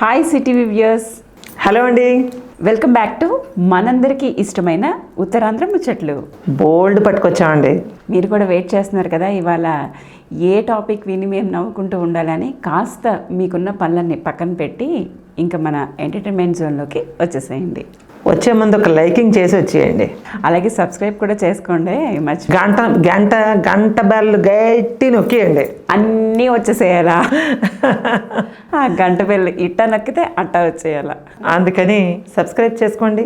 Hi city viewers hello అండి. Welcome back to మనందరికీ ఇష్టమైన ఉత్తరాంధ్ర ముచ్చట్లు. బోల్డ్ పట్టుకొచ్చామండి. మీరు కూడా వెయిట్ చేస్తున్నారు కదా ఇవాళ ఏ టాపిక్ విని మేము నవ్వుకుంటూ ఉండాలని కాస్త మీకున్న పనులన్నీ పక్కన పెట్టి ఇంకా మన ఎంటర్టైన్మెంట్ జోన్లోకి వచ్చేసేయండి. వచ్చే ముందు ఒక లైకింగ్ చేసి వచ్చేయండి. అలాగే సబ్స్క్రైబ్ కూడా చేసుకోండి మర్చి గంట గంట గంట బెల్ గట్టి నొక్కియండి. అన్నీ వచ్చేసేయాలా? ఆ గంట పెళ్ళి ఇట్ట నొక్కితే అట్ట వచ్చేయాలా? అందుకని సబ్స్క్రైబ్ చేసుకోండి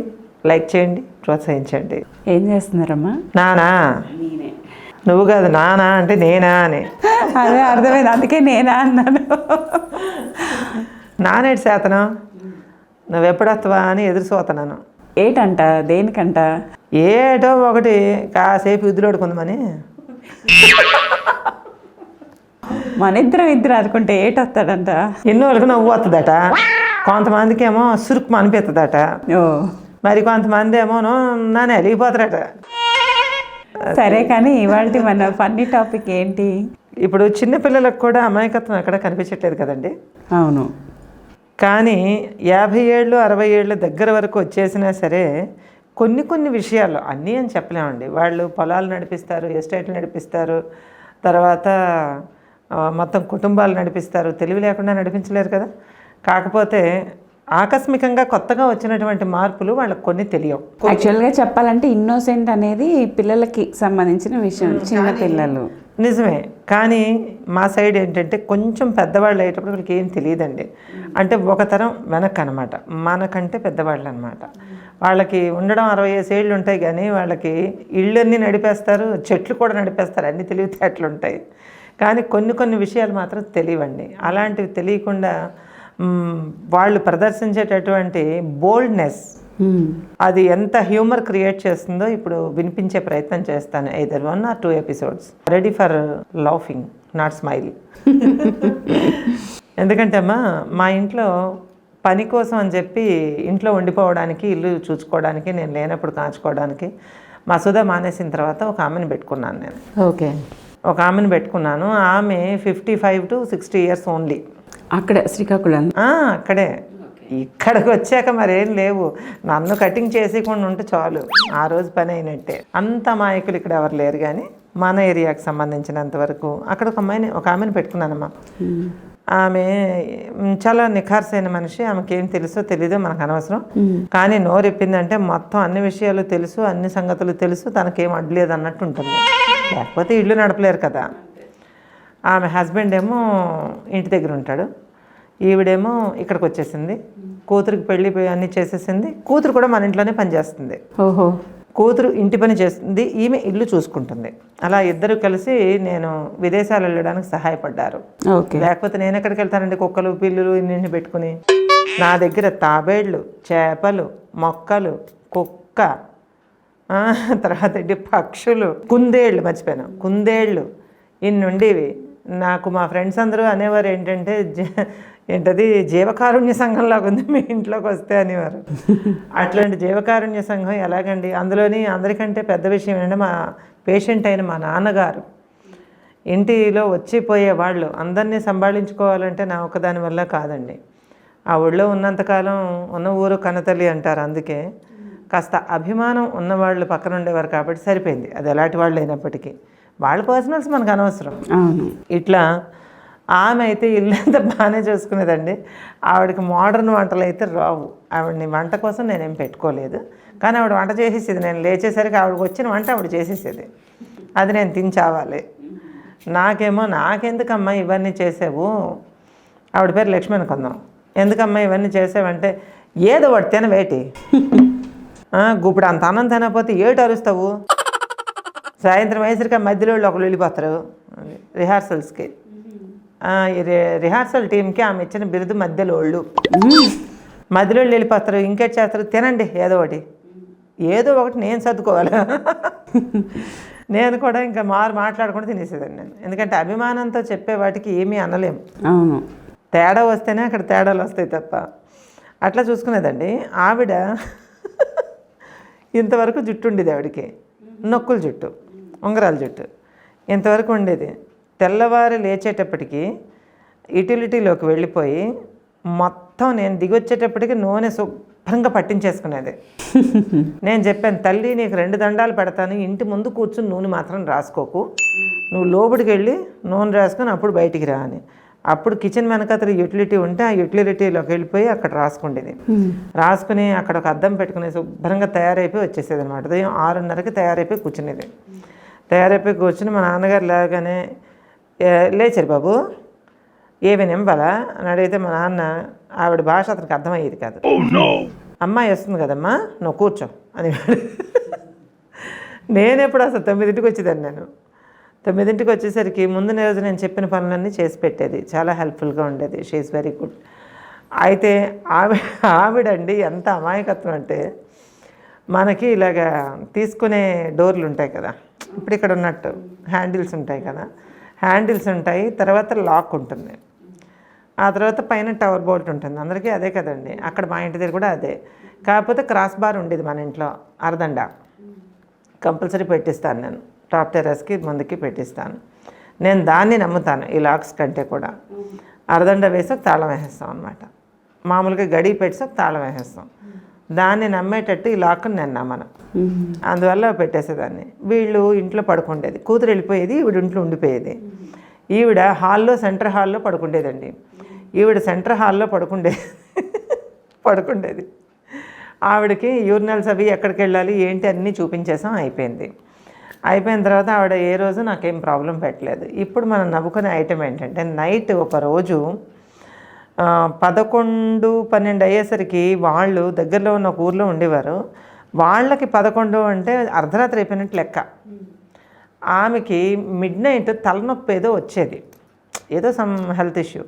లైక్ చేయండి ప్రోత్సహించండి. ఏం చేస్తున్నారమ్మా? నానా? నువ్వు కాదు నానా అంటే నేనా అని. అదే అర్థమైంది అందుకే నేనా అన్నాను. నానేటి శాతనం? నువ్వు ఎప్పుడు వస్తావా అని ఎదురు చూస్తున్నాను ఏటంట? దేనికంట? ఏటో ఒకటి. కాసేపు ఇద్దులోడుకుందామని మన ఇద్దరం ఇద్దరు అనుకుంటే ఏటొస్తాడంట? ఎన్నో వాళ్ళకి నవ్వు వస్తుందట కొంతమందికి ఏమో సురుకు అనిపిస్తుందట మరి కొంతమంది ఏమో నన్ను వెలిగిపోతారట సరే కానీ ఇవాళ మన ఫన్నీ టాపిక్ ఏంటి? ఇప్పుడు చిన్నపిల్లలకు కూడా అమాయకత్వం ఎక్కడ కనిపించట్లేదు కదండి. అవును. కానీ యాభై ఏళ్ళు అరవై ఏళ్ళు దగ్గర వరకు వచ్చేసినా సరే కొన్ని కొన్ని విషయాల్లో అన్నీ అని చెప్పలేమండి. వాళ్ళు పొలాలు నడిపిస్తారు ఎస్టేట్లు నడిపిస్తారు తర్వాత మొత్తం కుటుంబాలు నడిపిస్తారు తెలివి లేకుండా నడిపించలేరు కదా. కాకపోతే ఆకస్మికంగా కొత్తగా వచ్చినటువంటి మార్పులు వాళ్ళకి కొన్ని తెలియవు. యాక్చువల్గా చెప్పాలంటే ఇన్నోసెంట్ అనేది పిల్లలకి సంబంధించిన విషయం చిన్న పిల్లలు. నిజమే. కానీ మా సైడ్ ఏంటంటే కొంచెం పెద్దవాళ్ళు అయ్యేటప్పుడు వాళ్ళకి ఏం తెలియదండి. అంటే ఒక తరం వెనక్కి అనమాట మనకంటే పెద్దవాళ్ళు అనమాట వాళ్ళకి ఉండడం అరవై ఏళ్ళు ఉంటాయి కానీ వాళ్ళకి ఇళ్ళన్నీ నడిపేస్తారు చెట్లు కూడా నడిపేస్తారు అన్ని తెలివితేటలు ఉంటాయి. కానీ కొన్ని కొన్ని విషయాలు మాత్రం తెలియవండి అలాంటివి తెలియకుండా వాళ్ళు ప్రదర్శించేటటువంటి బోల్డ్నెస్ అది ఎంత హ్యూమర్ క్రియేట్ చేస్తుందో ఇప్పుడు వినిపించే ప్రయత్నం చేస్తాను. Either one or two episodes ready for laughing not smile ఎందుకంటే అమ్మా మా ఇంట్లో పని కోసం అని చెప్పి ఇంట్లో ఉండిపోవడానికి ఇల్లు చూసుకోవడానికి నేను లేనప్పుడు కాచుకోవడానికి మా సుధా మానేసిన తర్వాత ఒక ఆమెను పెట్టుకున్నాను నేను. ఓకే. ఒక ఆమెను పెట్టుకున్నాను. ఆమె fifty five to sixty years only అక్కడ శ్రీకాకుళం? అక్కడే. ఇక్కడికి వచ్చాక మరేం లేవు. నన్ను కటింగ్ చేసేయకుండా ఉంటే చాలు. ఆ రోజు పని అయినట్టే. అంత మాయకులు ఇక్కడ ఎవరు లేరు కానీ మన ఏరియాకి సంబంధించినంత వరకు. అక్కడ ఒక అమ్మాయిని ఒక ఆమెను పెట్టుకున్నానమ్మా. ఆమె చాలా నిఖార్సైన మనిషి. ఆమెకి ఏం తెలుసో తెలీదో మనకు అనవసరం. కానీ నోరెప్పిందంటే మొత్తం అన్ని విషయాలు తెలుసు అన్ని సంగతులు తెలుసు. తనకేం అడ్లేదు అన్నట్టు ఉంటుంది. లేకపోతే ఇల్లు నడపలేరు కదా. ఆమె హస్బెండ్ ఏమో ఇంటి దగ్గర ఉంటాడు. ఈవిడేమో ఇక్కడికి వచ్చేసింది. కూతురికి పోయి అన్నీ చేసేసింది. కూతురు కూడా మన ఇంట్లోనే పనిచేస్తుంది ఓహో. కూతురు ఇంటి పని చేస్తుంది. ఈమె ఇల్లు చూసుకుంటుంది. అలా ఇద్దరు కలిసి నేను విదేశాలు వెళ్ళడానికి సహాయపడ్డారు. ఓకే. లేకపోతే నేను ఎక్కడికి వెళ్తానండి? కుక్కలు పిల్లులు ఇన్ని పెట్టుకుని. నా దగ్గర తాబేళ్ళు చేపలు మొక్కలు కుక్క తర్వాత పక్షులు కుందేళ్ళు మర్చిపోయాను. కుందేళ్ళు ఇన్ని ఉండేవి నాకు మా ఫ్రెండ్స్ అందరూ అనేవారు ఏంటంటే ఏంటది? జీవకారుణ్య సంఘంలాగా ఉంది. మీ ఇంట్లోకి వస్తే అనేవారు. అట్లాంటి జీవకారుణ్య సంఘం ఎలాగండి? అందులోని అందరికంటే పెద్ద విషయం ఏంటంటే మా పేషెంట్ అయిన మా నాన్నగారు. ఇంటిలో వచ్చిపోయే వాళ్ళు అందరినీ సంభాళించుకోవాలంటే నా ఒక్కదాని వల్ల కాదండి. ఆ ఊళ్ళో ఉన్నంతకాలం ఉన్న ఊరు కనతల్లి అంటారు అందుకే. కాస్త అభిమానం ఉన్నవాళ్ళు పక్కన ఉండేవారు కాబట్టి సరిపోయింది. అది ఎలాంటి వాళ్ళు అయినప్పటికీ వాళ్ళ పర్సనల్స్ మనకు అనవసరం. ఇట్లా ఆమె అయితే ఇల్లంతా బాగానే చూసుకునేదండి. ఆవిడకి మోడర్న్ వంటలు అయితే రావు. ఆవిడని వంట కోసం నేనేం పెట్టుకోలేదు. కానీ ఆవిడ వంట చేసేసేది. నేను లేచేసరికి ఆవిడకి వచ్చిన వంట ఆవిడ చేసేసేది. అది నేను తిని చావాలి. నాకేమో నాకెందుకమ్మా ఇవన్నీ చేసావు? ఆవిడ పేరు లక్ష్మణ్ కొందాం. ఎందుకమ్మా ఇవన్నీ చేసావంటే ఏదో ఒకటి తినవేటి? ఇప్పుడు అంత అన్నం తినకపోతే ఏటి అరుస్తావు? సాయంత్రం వేసరిక మధ్యలో వాళ్ళు ఒకళ్ళు వెళ్ళిపోతారు. రిహార్సల్స్కి. రిహార్సల్ టీంకి ఆమె ఇచ్చిన బిరుదు మధ్యలో వాళ్ళు మధ్యలో వాళ్ళు వెళ్ళిపోతారు. ఇంకేటి చేస్తారు? తినండి. ఏదో ఒకటి. ఏదో ఒకటి నేను సర్దుకోవాలి. నేను కూడా ఇంకా మారు మాట్లాడకుండా తినేసేదాన్ని నేను. ఎందుకంటే అభిమానంతో చెప్పే వాటికి ఏమీ అనలేము అవును. తేడా వస్తేనే అక్కడ తేడాలు వస్తాయి తప్ప. అట్లా చూసుకునేదండి. ఆవిడ ఇంతవరకు జుట్టు ఉండేది ఆవిడకి. నొక్కుల జుట్టు. ఉంగరాల జుట్టు. ఇంతవరకు ఉండేది. తెల్లవారి లేచేటప్పటికి యూటిలిటీలోకి వెళ్ళిపోయి మొత్తం నేను దిగొచ్చేటప్పటికి నూనె శుభ్రంగా పట్టించేసుకునేది. నేను చెప్పాను తల్లి నీకు రెండు దండాలు పెడతాను ఇంటి ముందు కూర్చుని నూనె మాత్రం రాసుకోకు. నువ్వు లోపలికి వెళ్ళి నూనె రాసుకొని అప్పుడు బయటికి రా అని. అప్పుడు కిచెన్ వెనకతల యూటిలిటీ ఉంటే ఆ యూటిలిటీలోకి వెళ్ళిపోయి అక్కడ రాసుకుండేది. రాసుకుని అక్కడ ఒక అద్దం పెట్టుకుని శుభ్రంగా తయారైపోయి వచ్చేసేది అనమాట ఉదయం ఆరున్నరకి తయారైపోయి కూర్చునేది. తయారైపోయి కూర్చుని మా నాన్నగారు లేగానే "ఏ, లేచారు బాబు. ఏమి నింపాలా? అని అడిగితే మా నాన్న ఆవిడ భాష అతనికి అర్థమయ్యేది కాదు. అమ్మాయి వస్తుంది కదమ్మా నువ్వు కూర్చో అని నేను ఎప్పుడు అసలు తొమ్మిదింటికి వచ్చేదాన్ని నేను. తొమ్మిదింటికి వచ్చేసరికి ముందు రోజు నేను చెప్పిన పనులన్నీ చేసి పెట్టేది. చాలా హెల్ప్ఫుల్గా ఉండేది. షీఈస్ వెరీ గుడ్ అయితే ఆవిడ ఆవిడండి ఎంత అమాయకత్వం అంటే మనకి ఇలాగ తీసుకునే డోర్లు ఉంటాయి కదా ఇప్పుడు ఇక్కడ ఉన్నట్టు హ్యాండిల్స్ ఉంటాయి కదా హ్యాండిల్స్ ఉంటాయి తర్వాత లాక్ ఉంటుంది. ఆ తర్వాత పైన టవర్ బోల్ట్ ఉంటుంది. అందరికీ అదే కదండి. అక్కడ మా ఇంటి దగ్గర కూడా అదే. కాకపోతే క్రాస్ బార్ ఉండేది మన ఇంట్లో అరదండ. కంపల్సరీ పెట్టిస్తాను నేను. టాప్ టెరస్కి ముందుకి పెట్టిస్తాను. నేను దాన్ని నమ్ముతాను ఈ లాక్స్ కంటే కూడా. అరదండ వేసి ఒక తాళం వేసేస్తాం అనమాట మామూలుగా గడి పెట్టి ఒక తాళం వేసేస్తాం. దాన్ని నమ్మేటట్టు ఈ లాక్ని నేను నమ్మను అందువల్ల పెట్టేసేదాన్ని. వీళ్ళు ఇంట్లో పడుకుండేది. కూతురు వెళ్ళిపోయేది ఈవిడ ఇంట్లో ఉండిపోయేది. ఈవిడ హాల్లో సెంటర్ హాల్లో పడుకుండేదండి. ఈవిడ సెంటర్ హాల్లో పడుకుండేది పడుకుండేది. ఆవిడకి యూరినల్స్ అవి ఎక్కడికి వెళ్ళాలి ఏంటి అన్నీ చూపించేసాం అయిపోయింది. అయిపోయిన తర్వాత ఆవిడ ఏ రోజు నాకేం ప్రాబ్లం పెట్టలేదు. ఇప్పుడు మనం నవ్వుకునే ఐటెం ఏంటంటే నైట్ ఒక రోజు పదకొండు పన్నెండు అయ్యేసరికి వాళ్ళు దగ్గరలో ఉన్న ఒక ఊర్లో ఉండేవారు. వాళ్ళకి పదకొండు అంటే అర్ధరాత్రి అయిపోయినట్టు లెక్క. ఆమెకి మిడ్ నైట్ తలనొప్పి ఏదో వచ్చేది. ఏదో సమ్ హెల్త్ ఇష్యూ.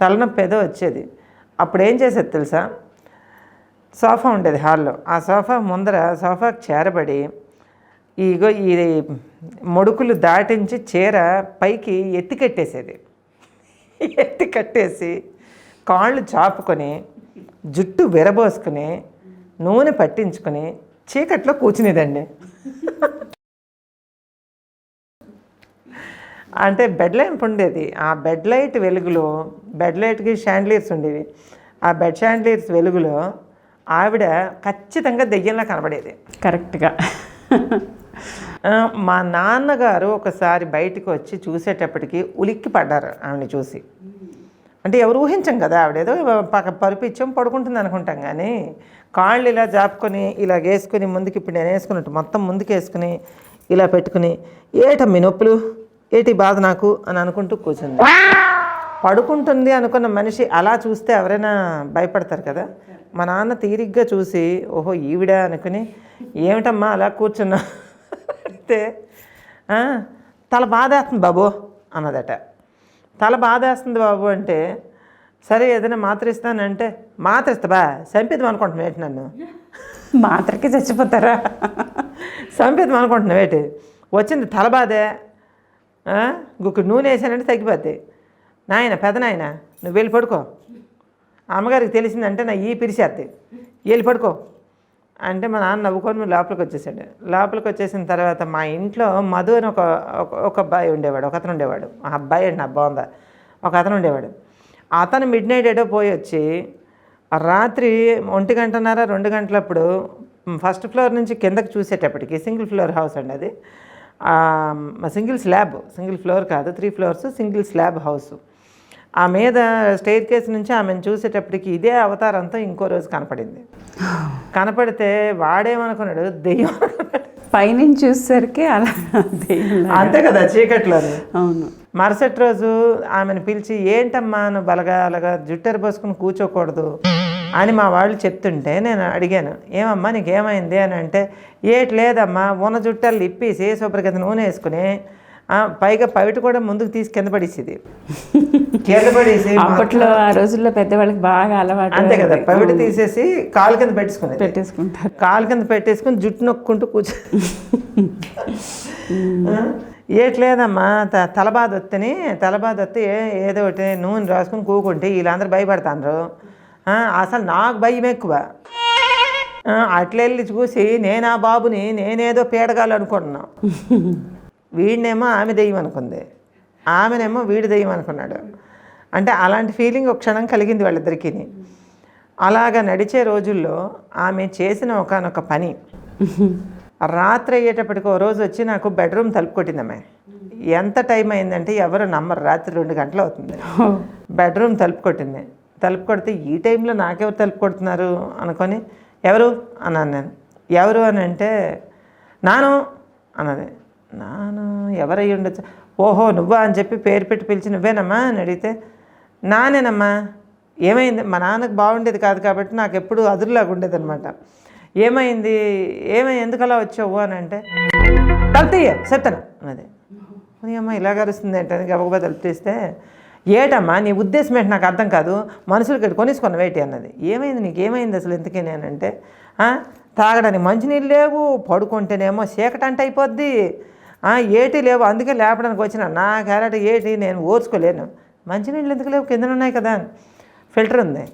తలనొప్పి ఏదో వచ్చేది. అప్పుడు ఏం చేసేది తెలుసా? సోఫా ఉండేది హాల్లో. ఆ సోఫా ముందర సోఫాకి చేరబడి ఇగో ఈ మొడుకులు దాటించి చీర పైకి ఎత్తి కట్టేసేది. ఎత్తి కట్టేసి కాళ్ళు చాపుకొని జుట్టు విరబోసుకుని నూనె పట్టించుకొని చీకట్లో కూర్చునేదండి. అంటే బెడ్ లైంప్ ఉండేది. ఆ బెడ్ లైట్ వెలుగులో బెడ్ లైట్కి షాండ్లీర్స్ ఉండేవి. ఆ బెడ్ షాండ్లీర్స్ వెలుగులో ఆవిడ ఖచ్చితంగా దెయ్యంలా కనబడేది. కరెక్ట్గా. మా నాన్నగారు ఒకసారి బయటికి వచ్చి చూసేటప్పటికి ఉలిక్కి పడ్డారు ఆవిడని చూసి. అంటే ఎవరు ఊహించం కదా ఆవిడేదో పక్క పరుపు ఇచ్చాం పడుకుంటుంది అనుకుంటాం కానీ కాళ్ళు ఇలా జాపుకొని ఇలా వేసుకుని ముందుకి ఇప్పుడు నేను వేసుకున్నట్టు మొత్తం ముందుకు వేసుకుని ఇలా పెట్టుకుని ఏటమ్మి నొప్పులు? ఏటి బాధ నాకు? అని అనుకుంటూ కూర్చుంది. పడుకుంటుంది అనుకున్న మనిషి అలా చూస్తే ఎవరైనా భయపడతారు కదా. మా నాన్న తీరిగ్గా చూసి ఓహో ఈవిడ అనుకుని ఏమిటమ్మా అలా కూర్చున్నా అయితే తల బాధేస్తుంది బాబు అన్నదట. తల బాధేస్తుంది బాబు అంటే సరే ఏదైనా మాత్ర ఇస్తానంటే మాత్ర ఇస్తా బా చంపిద్దాం అనుకుంటున్నావు ఏంటి నన్ను? మాత్రకి చచ్చిపోతారా? చంపిద్దాం అనుకుంటున్నావు ఏంటి? వచ్చింది తల బాధే? గుక్కు నూనె వేసానంటే తగ్గిపోద్ది. నాయన పెద్ద నాయన నువ్వు వెళ్ళి పడుకో. అమ్మగారికి తెలిసిందంటే నా ఈ పిరిచేద్ది వెళ్ళి పడుకో. అంటే మా నాన్న నవ్వుకొని లోపలికి వచ్చేసాడు లోపలికి వచ్చేసిన తర్వాత మా ఇంట్లో మధు అని ఒక ఒక- అబ్బాయి ఉండేవాడు ఒక అతను ఉండేవాడు. ఆ అబ్బాయి అండి నా బాగుందా ఒక అతను ఉండేవాడు. అతను మిడ్ నైట్ ఏడో పోయి వచ్చి రాత్రి ఒంటి గంటన్నర రెండు గంటలప్పుడు ఫస్ట్ ఫ్లోర్ నుంచి కిందకి చూసేటప్పటికి సింగిల్ ఫ్లోర్ హౌస్ అండి అది. సింగిల్ స్లాబ్ సింగిల్ ఫ్లోర్ కాదు three floors single slab house. ఆ మీద స్టేర్ కేస్ నుంచి ఆమెను చూసేటప్పటికి ఇదే అవతారంతో ఇంకో రోజు కనపడింది. కనపడితే వాడేమనుకున్నాడు? దెయ్యం. పైనుంచి చూసేసరికి అలా. అంతే కదా చీకట్లోని. అవును. మరుసటి రోజు ఆమెను పిలిచి ఏంటమ్మా నువ్వు బలగా అలాగా జుట్టెర పోసుకుని కూర్చోకూడదు అని మా వాళ్ళు చెప్తుంటే నేను అడిగాను ఏమమ్మా నీకు ఏమైంది అని అంటే ఏటి లేదమ్మా ఉన్న జుట్టలు ఇప్పేసి శుభ్రగత నూనె వేసుకుని పైగా పవిట కూడా ముందుకు తీసి కింద పడేసేది. కింద పడేసి అప్పట్లో ఆ రోజుల్లో పెద్దవాళ్ళకి బాగా అలవాటు అంతే కదా పవిట తీసేసి కాలు కింద పెట్టేసుకునేది. పెట్టేసుకుంటారు. కాలు కింద పెట్టేసుకుని జుట్టు నొక్కుంటూ కూర్చో ఏట్లేదమ్మా త- తల బాధ వస్తేని తల బాధ వస్తే ఏదో ఒకటి నూనె రాసుకుని కూకుంటే వీళ్ళందరూ భయపడతాండ్రు. ఆ, అసలు నాకు భయం ఎక్కువ. అట్లెళ్ళి చూసి నేను ఆ బాబుని? నేనేదో పీడగాలు అనుకుంటున్నా వీడినేమో ఆమె దెయ్యం అనుకుంది. ఆమెనేమో వీడి దెయ్యం అనుకున్నాడు. అంటే అలాంటి ఫీలింగ్ ఒక క్షణం కలిగింది వాళ్ళిద్దరికీ అలాగా నడిచే రోజుల్లో ఆమె చేసిన ఒకనొక పని. రాత్రి అయ్యేటప్పటికి ఓ రోజు వచ్చి నాకు బెడ్రూమ్ తలుపు కొట్టిందమ్మాయి ఎంత టైం అయిందంటే ఎవరు నమ్మరు. రాత్రి రెండు గంటలు అవుతుంది. బెడ్రూమ్ తలుపు కొట్టింది. తలుపు కొడితే ఈ టైంలో నాకెవరు తలుపు కొడుతున్నారు అనుకొని ఎవరు? అన్నాను నేను. ఎవరు అని అంటే నాను? అన్నది. నాను ఎవరై ఉండొచ్చు? ఓహో నువ్వా అని చెప్పి పేరు పెట్టి పిలిచి నువ్వేనమ్మా అని అడిగితే నానేనమ్మా ఏమైంది? మా నాన్నకు బాగుండేది కాదు కాబట్టి నాకు ఎప్పుడు అదురులాగా ఉండేది అనమాట ఏమైంది? ఏమై ఎందుకు అలా వచ్చావు? అని అంటే తలుపు చెప్తాను. అన్నది. అమ్మ ఇలా కలుస్తుంది ఏంటని గబగబా తలుపుతీస్తే ఏటమ్మా నీ ఉద్దేశం ఏంటి? నాకు అర్థం కాదు. మనుషులు ఇక్కడ కొనేసుకున్న వేటి అన్నది. ఏమైంది? నీకు ఏమైంది అసలు ఎందుకే నేనంటే తాగడానికి మంచినీళ్ళు లేవు పడుకుంటేనేమో చీకటంట అయిపోద్ది ఏటి లేవు అందుకే లేపడానికి వచ్చిన. నా క్యారెట్ ఏటి నేను ఓర్చుకోలేను. మంచినీళ్ళు ఎందుకు లేవు? కింద ఉన్నాయి కదా. ఫిల్టర్ ఉంది.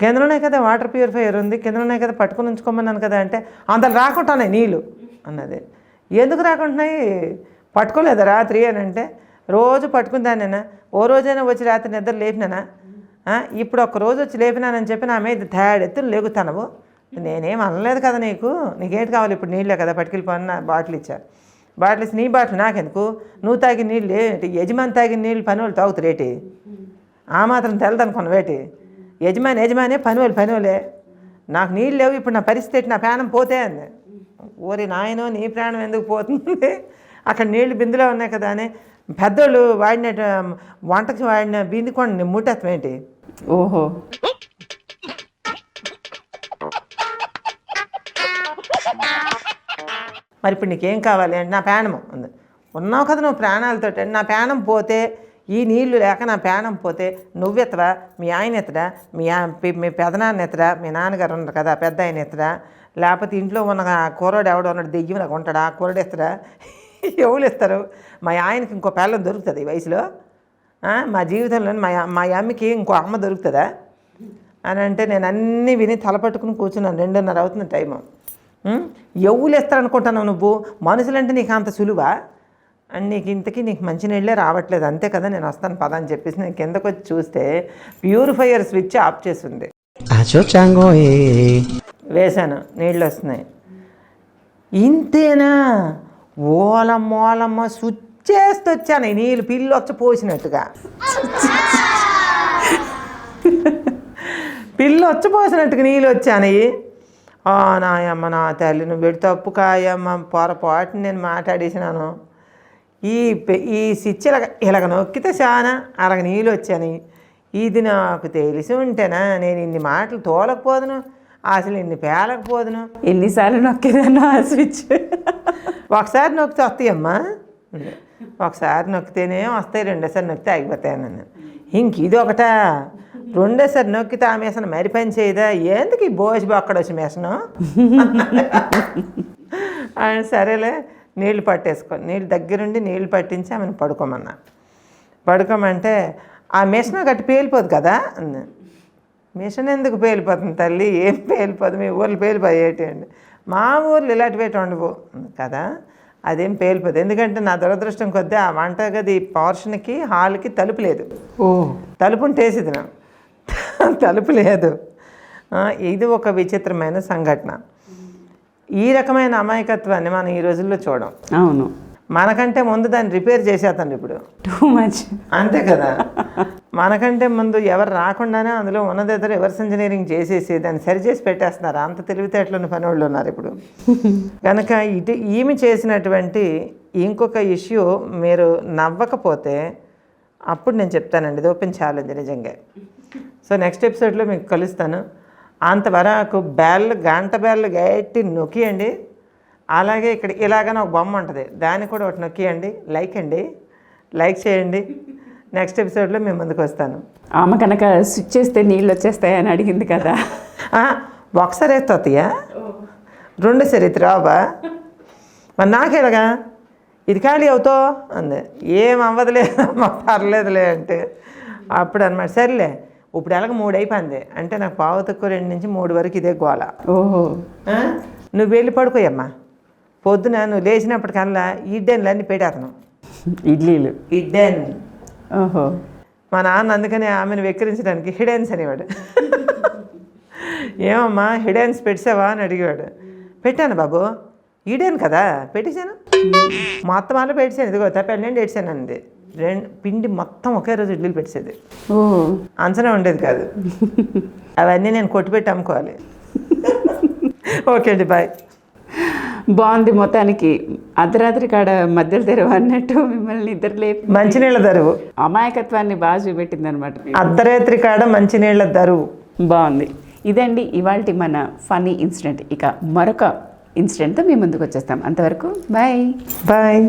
కింద ఉన్నాయి కదా వాటర్ ప్యూరిఫైయర్ ఉంది. కింద ఉన్నాయి కదా పట్టుకుని ఉంచుకోమన్నాను కదా అంటే అంత రాకుంటున్నాయి నీళ్ళు అన్నది. ఎందుకు రాకుంటున్నాయి? పట్టుకోలేదా రాత్రి అని అంటే రోజు పట్టుకుందానేనా ఓ రోజైనా వచ్చి రాత్రి నిద్ర లేపినానా? ఇప్పుడు ఒక్క రోజు వచ్చి లేపినానని చెప్పి నా మీద తేడెత్తులు లేగుతానవు? నేనేం అనలేదు కదా నీకు. నీకేంటి కావాలి ఇప్పుడు నీళ్ళే కదా పట్టుకెళ్ళిపోయిన బాటిల్ ఇచ్చారు బాటిల్ ఇచ్చి నీ బాటిల్ నాకెందుకు నువ్వు తాగిన నీళ్ళు ఏంటి యజమాని తాగిన నీళ్ళు పని వాళ్ళు తాగుతారేటి ఆ మాత్రం తెలదనుకున్నావేటి యజమాని యజమానే పని వాళ్ళు పని వాళ్ళే నాకు నీళ్ళు లేవు ఇప్పుడు నా పరిస్థితి ఏంటి? నా ప్రాణం పోతే అంది ఓరి నాయనో నీ ప్రాణం ఎందుకు పోతుంది అక్కడ నీళ్ళు బిందులో ఉన్నాయి కదా అని పెద్దోళ్ళు వాడిన వంటకి వాడిన బింది కొండ ముట్టేస్తాం ఏంటి ఓహో మరి ఇప్పుడు నీకేం కావాలి? అంటే నా ప్రాణము ఉంది ఉన్నావు కదా నువ్వు ప్రాణాలతో నా ప్రాణం పోతే ఈ నీళ్ళు లేక నా ప్రాణం పోతే నువ్వెత్తరా మీ ఆయన ఎత్తడా? మీ మీ పెదనాన్న ఎత్తడా? మీ నాన్నగారు ఉన్నారు కదా పెద్ద ఆయన ఎత్తడా? లేకపోతే ఇంట్లో ఉన్న కూరడు ఎవడో ఉన్నాడు దెయ్యం నాకు ఉంటాడా? కూరడు ఎత్తడా? ఎవరు ఇస్తారు మా ఆయనకి ఇంకో పిల్లం దొరుకుతుంది ఈ వయసులో. మా జీవితంలో మా మా అమ్మకి ఇంకో అమ్మ దొరుకుతుందా? అని అంటే నేను అన్నీ విని తలపట్టుకుని కూర్చున్నాను. రెండున్నర అవుతుంది టైము. ఎవ్వులు ఇస్తారనుకుంటున్నావు నువ్వు? మనుషులంటే నీకు అంత సులువా? అండ్ నీకు ఇంతకీ నీకు మంచి నీళ్ళే రావట్లేదు. అంతే కదా నేను వస్తాను పద అని చెప్పేసి నేను కిందకు వచ్చి చూస్తే ప్యూరిఫైయర్ స్విచ్ ఆఫ్ చేసింది. వేశాను. నీళ్ళు వస్తున్నాయి. ఇంతేనా? ఓలమ్మ ఓలమ్మ స్విచ్ చేస్తూ వచ్చాను. నీళ్ళు పిల్లి వచ్చి పోసినట్టుగా. పిల్లి వచ్చి పోసినట్టుగా నీళ్ళు వచ్చాను నాయమ్మ నా తల్లి నువ్వు పెడి తప్పు కాయమ్మ పొరపాటు నేను మాట్లాడేసినాను. ఈ ఈ స్విచ్ ఇలాగ ఇలాగ నొక్కితే చాలా అలాగ నీళ్ళు వచ్చాను ఇది నాకు తెలిసి ఉంటేనా నేను ఇన్ని మాటలు తోలకపోదును అసలు ఇన్ని పేలకపోదును. ఎన్నిసార్లు నొక్కేదాను ఆ స్విచ్? ఒకసారి నొక్కితే వస్తాయమ్మా. ఒకసారి నొక్కితేనే వస్తాయి రెండోసారి నొక్కితే ఆగిపోతాయి అన్నాను. ఇంక ఇది ఒకట? రెండోసారి నొక్కితే ఆ మిషన్ మరి పని చేయదా? ఎందుకు ఈ బోసి బొక్కడ వచ్చి మిషను ఆయన సరేలే నీళ్ళు పట్టేసుకో. నీళ్ళు దగ్గరుండి నీళ్ళు పట్టించి ఆమెను పడుకోమన్నా. పడుకోమంటే ఆ మిషన్ గట్టి పేలిపోదు కదా? అంది. మిషన్ ఎందుకు పేలిపోతుంది తల్లి? ఏం పేలిపోదు? మీ ఊర్లో పేలిపోయేటి అండి మా ఊర్లో ఇలాంటివి ఉండవు. కదా? అదేం పేలిపోదు. ఎందుకంటే నా దురదృష్టం కొద్దీ ఆ వంటగది పోర్షన్కి హాల్కి తలుపు లేదు. ఓ. తలుపు ఉంటేసిది తలుపు లేదు. ఇది ఒక విచిత్రమైన సంఘటన. ఈ రకమైన అమాయకత్వాన్ని మనం ఈ రోజుల్లో చూడం. అవును. మనకంటే ముందు దాన్ని రిపేర్ చేసేస్తాను ఇప్పుడు. టూ మచ్ అంతే కదా? మనకంటే ముందు ఎవరు రాకుండానే అందులో ఉన్నదేదో రివర్స్ ఇంజనీరింగ్ చేసేసి దాన్ని సరిచేసి పెట్టేస్తున్నారు. అంత తెలివితేటలు పని వాళ్ళు ఉన్నారు ఇప్పుడు. కనుక ఇటు ఈమె చేసినటువంటి ఇంకొక ఇష్యూ మీరు నవ్వకపోతే అప్పుడు నేను చెప్తానండి. ఇది ఓపెన్ ఛాలెంజ్ నిజంగా. సో నెక్స్ట్ ఎపిసోడ్లో మీకు కలుస్తాను. అంతవరకు బెల్ గంట బెల్ గట్టి నొక్కియండి. అలాగే ఇక్కడ ఇలాగనే ఒక బొమ్మ ఉంటుంది. దాన్ని కూడా ఒకటి నొక్కియండి. లైక్ అండి. లైక్ చేయండి. నెక్స్ట్ ఎపిసోడ్లో మేము ముందుకు వస్తాను. ఆమె కనుక స్విచ్ చేస్తే నీళ్ళు వచ్చేస్తాయని అడిగింది కదా. ఒకసారి ఎత్తోతయ్యా రెండు సరి రాబా మరి నాకేలాగా ఇది ఖాళీ అవుతావు అంది. ఏం అవ్వదులే పర్లేదులే అంటే. అప్పుడు అనమాట సర్లే. ఇప్పుడు ఎలాగ మూడు అయిపోయింది అంటే నాకు పావు తక్కువ రెండు నుంచి మూడు వరకు ఇదే గోల. ఓహో? నువ్వు వెళ్ళి పడుకోయమ్మా. పొద్దున నువ్వు లేచినప్పటికల్లా ఇడ్డెన్లు అన్నీ పెట్టేతను ఇడ్లీలు. ఇడ్డెన్. ఓహో. మా నాన్న అందుకని ఆమెను వెక్కిరించడానికి హిడెన్స్ అనేవాడు. ఏమమ్మా హిడెన్స్ పెట్టావా అని అడిగాడు పెట్టాను బాబు. ఈడేను కదా? పెట్టేశాను. మొత్తం అలా పెట్టాను ఇదిగో తప్పెళ్ళండి ఏడ్చాను అంది. పిండి మొత్తం ఒకే రోజు ఇడ్లీలు పెట్టేది అంచనా ఉండేది కాదు. అవన్నీ నేను కొట్టిపెట్టి అమ్ముకోవాలి. ఓకే అండి బాయ్. బాగుంది మొత్తానికి. అర్ధరాత్రి కాడ మధ్యలో తెరవ అన్నట్టు మిమ్మల్ని ఇద్దరు లేపి మంచినీళ్ళ దరువు. అమాయకత్వాన్ని బాగా చూపెట్టింది అనమాట అర్ధరాత్రి కాడ మంచినీళ్ళ దరువు. బాగుంది. ఇదండి ఇవాళ మన ఫనీ ఇన్సిడెంట్. ఇక మరొక ఇన్సిడెంట్తో మీ ముందుకు వచ్చేస్తాం. అంతవరకు బాయ్. బాయ్.